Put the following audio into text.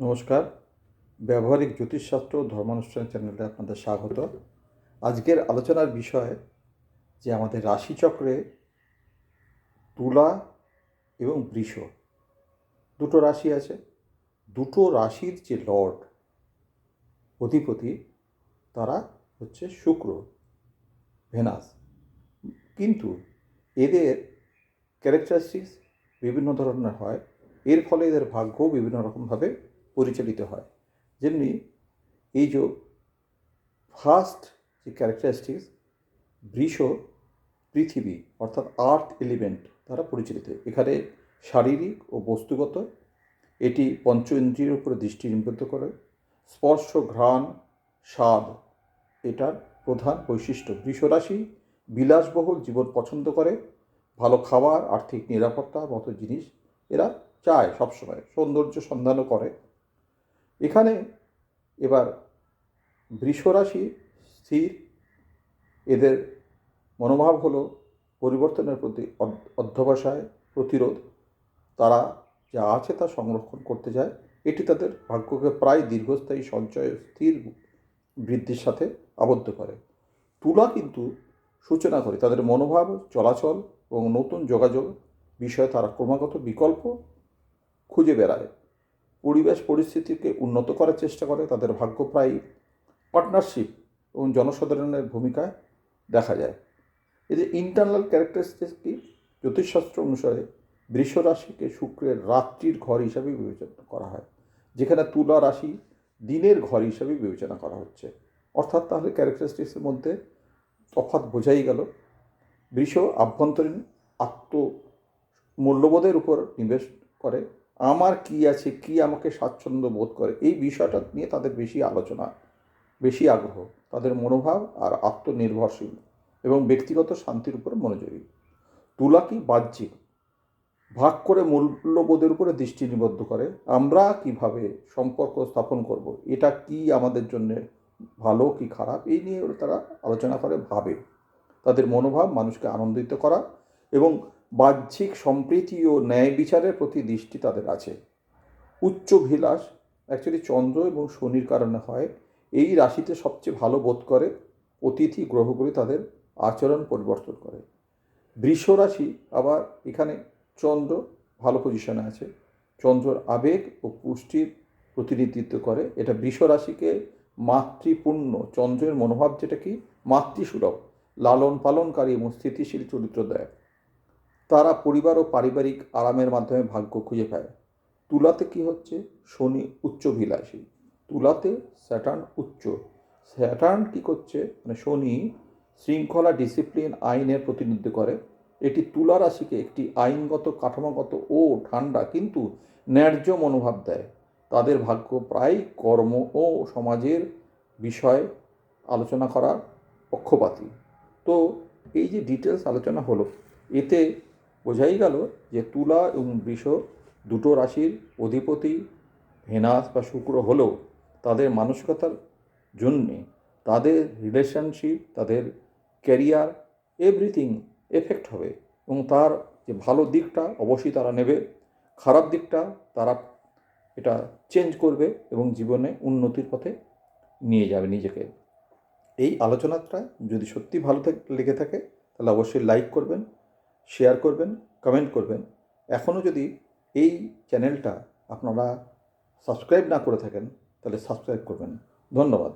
নমস্কার। ব্যবহারিক জ্যোতিষশাস্ত্র ও ধর্মানুষ্ঠান চ্যানেলে আপনাদের স্বাগত। আজকের আলোচনার বিষয় যে আমাদের রাশিচক্রে তুলা এবং বৃষ, দুটো রাশি আছে। দুটো রাশির যে লর্ড, অধিপতি, তারা হচ্ছে শুক্র, ভেনাস। কিন্তু এদের ক্যারেক্টারিস্টিক্স বিভিন্ন ধরনের হয়। এর ফলে এদের ভাগ্য বিভিন্ন রকমভাবে পরিচালিত হয়। যেমনি এই যে ফার্স্ট যে ক্যারেক্টারিস্টিক্স বৃষ পৃথিবী অর্থাৎ আর্থ এলিমেন্ট দ্বারা পরিচালিত। এখানে শারীরিক ও বস্তুগত, এটি পঞ্চ ইন্দ্রিয়ের উপরে দৃষ্টি নিবদ্ধ করে। স্পর্শ, ঘ্রাণ, স্বাদ, এটার প্রধান বৈশিষ্ট্য। বৃষরাশি বিলাসবহুল, জীবন পছন্দ করে, ভালো খাবার, আর্থিক নিরাপত্তা মতো জিনিস এরা চায় সবসময়। সৌন্দর্য সন্ধানও করে। এখানে এবার বৃষরাশি স্থির। এদের মনোভাব হলো পরিবর্তনের প্রতি অধ- অধ্যবসায়, প্রতিরোধ। তারা যা আছে তা সংরক্ষণ করতে যায় এটি তাদের ভাগ্যকে প্রায় দীর্ঘস্থায়ী সঞ্চয় স্থির বৃদ্ধির সাথে আবদ্ধ করে। তুলা কিন্তু সূচনা করে। তাদের মনোভাব, চলাচল এবং নতুন যোগাযোগ বিষয়ে তারা ক্রমাগত বিকল্প খুঁজে বেড়ায়। পরিবেশ পরিস্থিতিকে উন্নত করার চেষ্টা করে, তাদের ভাগ্য প্রায় পার্টনারশিপ এবং জনসাধারণের ভূমিকায় দেখা যায়। এদের ইন্টারনাল ক্যারেক্টারিস্টিক্স কি? জ্যোতিষশাস্ত্র অনুসারে বৃষ রাশিকে শুক্রের রাত্রির ঘর হিসাবে বিবেচনা করা হয়, যেখানে তুলা রাশি দিনের ঘর হিসাবে বিবেচনা করা হচ্ছে। অর্থাৎ তাহলে ক্যারেক্টারিস্টিক্সের মধ্যে তফাৎ বোঝাই গেল। বৃষ আভ্যন্তরীণ আত্ম মূল্যবোধের উপর নিবেশ করে আমার কি আছে, কি আমাকে স্বাচ্ছন্দ্য বোধ করে? এই বিষয়টা নিয়ে তাদের বেশি আলোচনা, বেশি আগ্রহ, তাদের মনোভাব আর আত্মনির্ভরশীল এবং ব্যক্তিগত শান্তির উপর মনোযোগী। তুলা কি বাহ্যিক ভাগ করে মূল্যবোধের উপরে দৃষ্টি নিবদ্ধ করে, আমরা কীভাবে সম্পর্ক স্থাপন করব? এটা কি আমাদের জন্য ভালো কি খারাপ? এই নিয়ে তারা আলোচনা করে, ভাবে। তাদের মনোভাব মানুষকে আনন্দিত করা এবং বাহ্যিক সম্প্রীতি ও ন্যায় বিচারের প্রতি দৃষ্টি তাদের আছে। উচ্চ ভিলাস অ্যাকচুয়ালি চন্দ্র এবং শনির কারণে হয়, এই রাশিতে সবচেয়ে ভালো বোধ করে, অতিথি গ্রহগুলি তাদের আচরণ পরিবর্তন করে। বৃষ রাশি আবার এখানে চন্দ্র ভালো পজিশনে আছে। চন্দ্রর আবেগ ও পুষ্টির প্রতিনিধিত্ব করে। এটা বৃষ রাশিকে মাতৃপূর্ণ, চন্দ্রের মনোভাব যেটা কি? মাতৃসুলভ লালন পালনকারী এবং স্থিতিশীল চরিত্র দেয়। তারা পরিবার ও পারিবারিক আরামের মাধ্যমে ভাগ্য খুঁজে পায়। তুলাতে কি হচ্ছে? শনি উচ্চভিলাষী তুলাতে স্যাটার্ন উচ্চ। স্যাটার্ন কি করছে? মানে শনি শৃঙ্খলা, ডিসিপ্লিন, আইনের প্রতিনিধিত্ব করে। এটি তুলা রাশিকে একটি আইনগত, কাঠামোগত ও ঠান্ডা, কিন্তু ন্যায্য মনোভাব দেয়। তাদের ভাগ্য প্রায় কর্ম ও সমাজের বিষয় আলোচনা করার পক্ষপাতী। তো এই যে ডিটেলস আলোচনা হলো, এতে বোঝাই গেল যে তুলা এবং বৃষ দুটো রাশির অধিপতি, ভেনাস বা শুক্র হলেও তাদের মানসিকতার জন্যে, তাদের রিলেশনশিপ তাদের ক্যারিয়ার এভরিথিং এফেক্ট হবে এবং তার যে ভালো দিকটা অবশ্যই তারা নেবে, খারাপ দিকটা তারা এটা চেঞ্জ করবে এবং জীবনে উন্নতির পথে নিয়ে যাবে নিজেকে। এই আলোচনাটা যদি সত্যি ভালো লেগে থাকে, তাহলে অবশ্যই লাইক করবেন শেয়ার করবেন কমেন্ট করবেন। এখনও যদি এই চ্যানেলটা আপনারা সাবস্ক্রাইব না করে থাকেন, তাহলে সাবস্ক্রাইব করবেন। ধন্যবাদ।